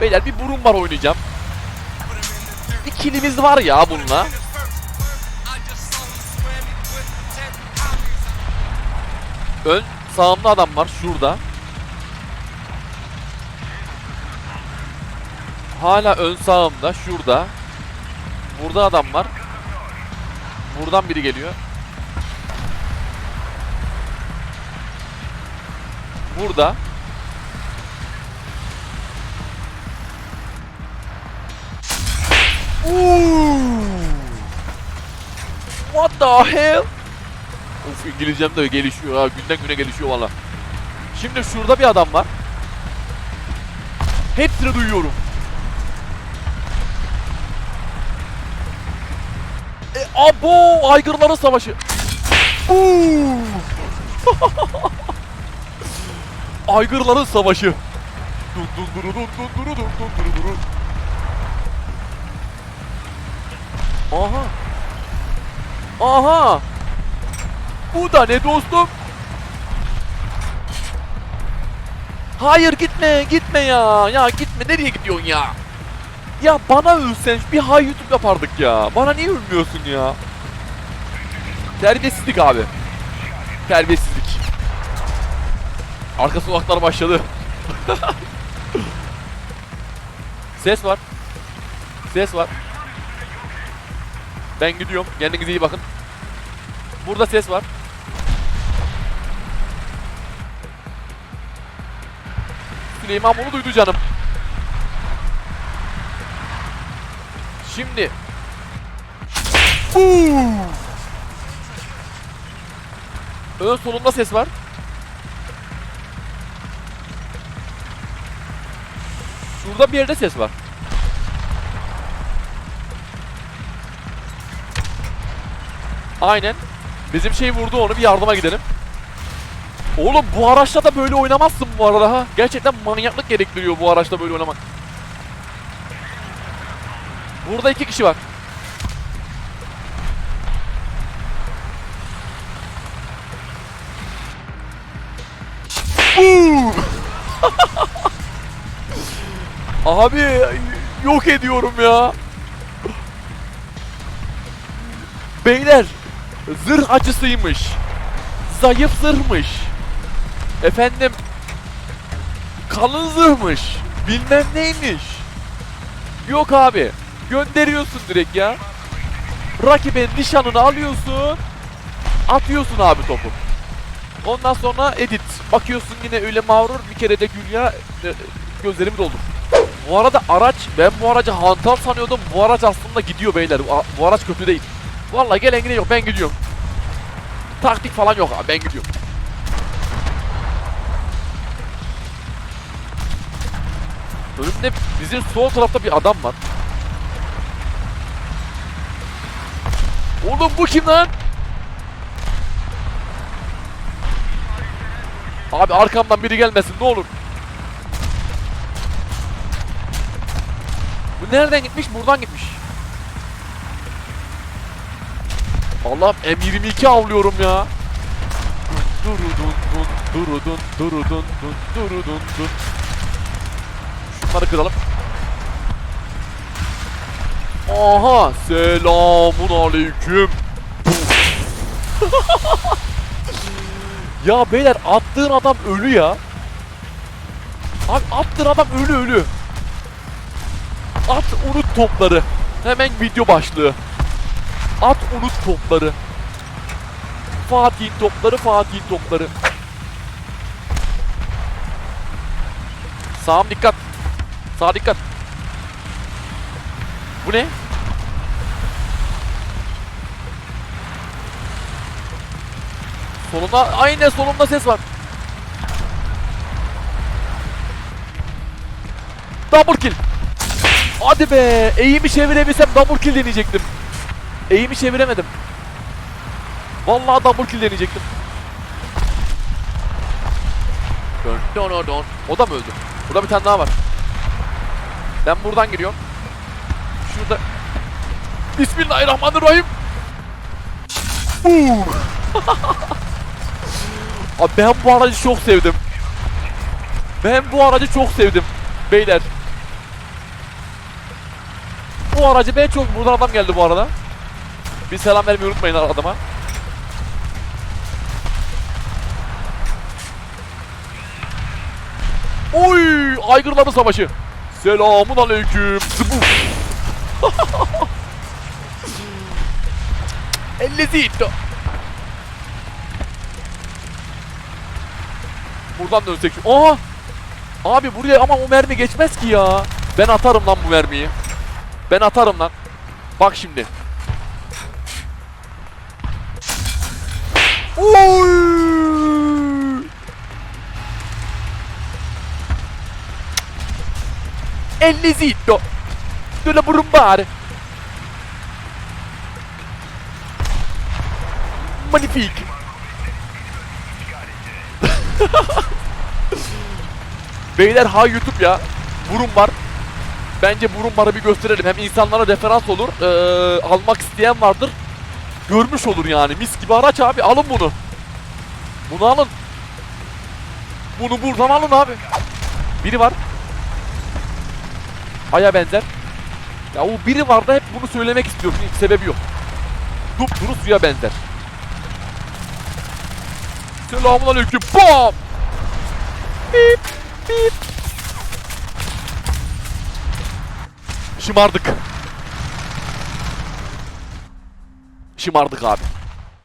Beyler bir burun var oynayacağım. Bir kilimiz var ya bununla. Ön sağımda adam var şurada. Hala ön sağımda şurada. Burada adam var. Buradan biri geliyor. Burada. Ooh. What the hell? Of İngilizcem de gelişiyor ha. Günden güne gelişiyor valla. Şimdi şurada bir adam var. Hepsini duyuyorum. E, abo aygırların savaşı. Aygırların savaşı. Dun dun duru dun dun duru dun dun duru duru. Aha. Aha. Bu da ne dostum? Hayır gitme gitme ya. Ya gitme nereye gidiyorsun ya? Ya bana ölsen bir hay YouTube yapardık ya. Bana niye ölmüyorsun ya? Terbiyesizlik abi. Terbiyesizlik. Arka sokaklar başladı. Ses var. Ses var. Ben gidiyorum. Kendinize iyi bakın. Burada ses var. Süleyman bunu duydu canım. Şimdi. Ön solunda ses var. Şurada bir yerde ses var. Aynen. Bizim şey vurdu onu bir yardıma gidelim. Oğlum bu araçla da böyle oynamazsın bu arada ha. Gerçekten manyaklık gerektiriyor bu araçla böyle oynamak. Burada iki kişi var. Abi yok ediyorum ya. Beyler zırh acısıymış. Zayıf zırhmış. Efendim kalın zırhmış. Bilmem neymiş. Yok abi. Gönderiyorsun direkt ya. Rakibin nişanını alıyorsun. Atıyorsun abi topu. Ondan sonra edit. Bakıyorsun yine öyle mağrur bir kere de gül ya. e, Gözlerimi doldur. Bu arada araç ben bu aracı hantal sanıyordum. Bu araç aslında gidiyor beyler. Bu araç kötü değil. Vallahi gelen yok ben gidiyorum. Taktik falan yok abi ben gidiyorum. Önümde bizim sol tarafta bir adam var. Oğlum bu kim lan? Abi arkamdan biri gelmesin ne olur. Bu nereden gitmiş? Buradan gitmiş. Allah'ım M22 avlıyorum ya. Durudun dun durudun durudun dun durudun dun. Şunları kıralım. Aha selamun aleyküm. ya beyler attığın adam ölü ya. Abi attığın adam ölü ölü. At unut topları. Hemen video başlığı. At unut topları. Fatih'in topları, Fatih'in topları. Sağım dikkat. Sağ dikkat. Bu ne? Solunda, aynen solunda ses var. Double kill. Hadi be. Eğimi çevirebilsem double kill deneyecektim. Eğimi çeviremedim. Vallahi double kill deneyecektim. Dön dön dön. O da mı öldü? Burada bir tane daha var. Ben buradan giriyorum. Şurada. Bismillahirrahmanirrahim. Uuu. Abi ben bu aracı çok sevdim. Ben bu aracı çok sevdim. Beyler. bu aracı ben çok buradan adam geldi bu arada. Bir selam vermeyi unutmayın adama. Oy! Aygırların savaşı. Selamun aleyküm. Ellezito. Buradan dönsek. Aa! Abi buraya ama o mermi geçmez ki ya. Ben atarım lan bu mermiyi. Ben atarım lan. Bak şimdi. Oy! Ellezito. Della brumbare. Magnifique. Beyler ha YouTube ya. Burun var. Bence burun barı bir gösterelim. Hem insanlara referans olur. Ee, almak isteyen vardır. Görmüş olur yani. Mis gibi araç abi. Alın bunu. Bunu alın. Bunu buradan alın abi. Biri var. Aya benzer. Ya o biri var da hep bunu söylemek istiyorum. Hiç sebebi yok. Dupduru suya benzer. Selamun aleyküm. Bam! Bip bip. Şımardık. Şımardık abi.